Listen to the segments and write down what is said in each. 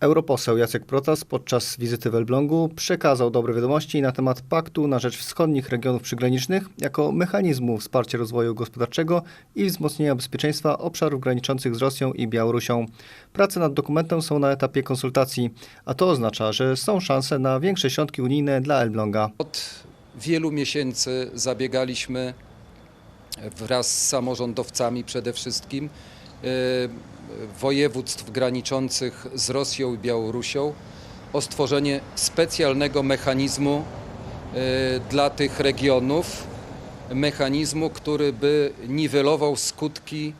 Europoseł Jacek Protas podczas wizyty w Elblągu przekazał dobre wiadomości na temat Paktu na rzecz wschodnich regionów przygranicznych jako mechanizmu wsparcia rozwoju gospodarczego i wzmocnienia bezpieczeństwa obszarów graniczących z Rosją i Białorusią. Prace nad dokumentem są na etapie konsultacji, a to oznacza, że są szanse na większe środki unijne dla Elbląga. Od wielu miesięcy zabiegaliśmy wraz z samorządowcami przede wszystkim e, województw graniczących z Rosją i Białorusią o stworzenie specjalnego mechanizmu e, dla tych regionów, mechanizmu, który by niwelował skutki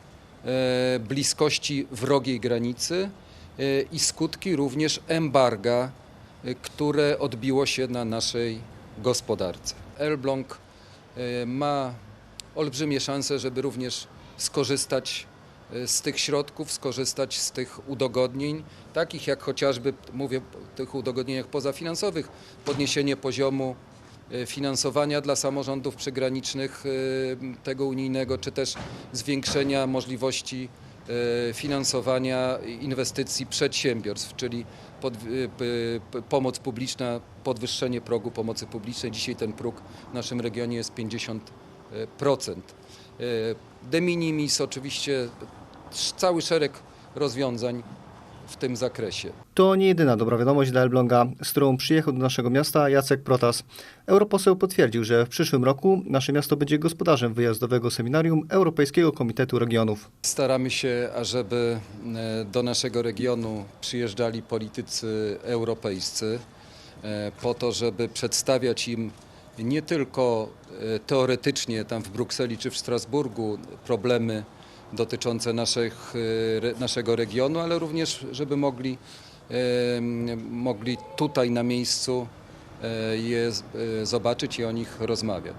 e, bliskości wrogiej granicy e, i skutki również embarga, które odbiło się na naszej gospodarce. Elbląg ma olbrzymie szanse, żeby również skorzystać z tych środków, skorzystać z tych udogodnień, takich jak chociażby, mówię o tych udogodnieniach pozafinansowych, podniesienie poziomu e, finansowania dla samorządów przygranicznych e, tego unijnego, czy też zwiększenia możliwości finansowania inwestycji przedsiębiorstw, czyli pod, pomoc publiczna, podwyższenie progu pomocy publicznej. Dzisiaj ten próg w naszym regionie jest 50%. E, De minimis oczywiście cały szereg rozwiązań w tym zakresie. To nie jedyna dobra wiadomość dla Elbląga, z którą przyjechał do naszego miasta Jacek Protas. Europoseł potwierdził, że w przyszłym roku nasze miasto będzie gospodarzem wyjazdowego seminarium Europejskiego Komitetu Regionów. Staramy się, ażeby e, do naszego regionu przyjeżdżali politycy europejscy e, po to, żeby przedstawiać im nie tylko e, teoretycznie tam w Brukseli czy w Strasburgu problemy dotyczące naszych, re- naszego regionu, ale również, żeby mogli, mogli tutaj na miejscu e, je e, zobaczyć i o nich rozmawiać.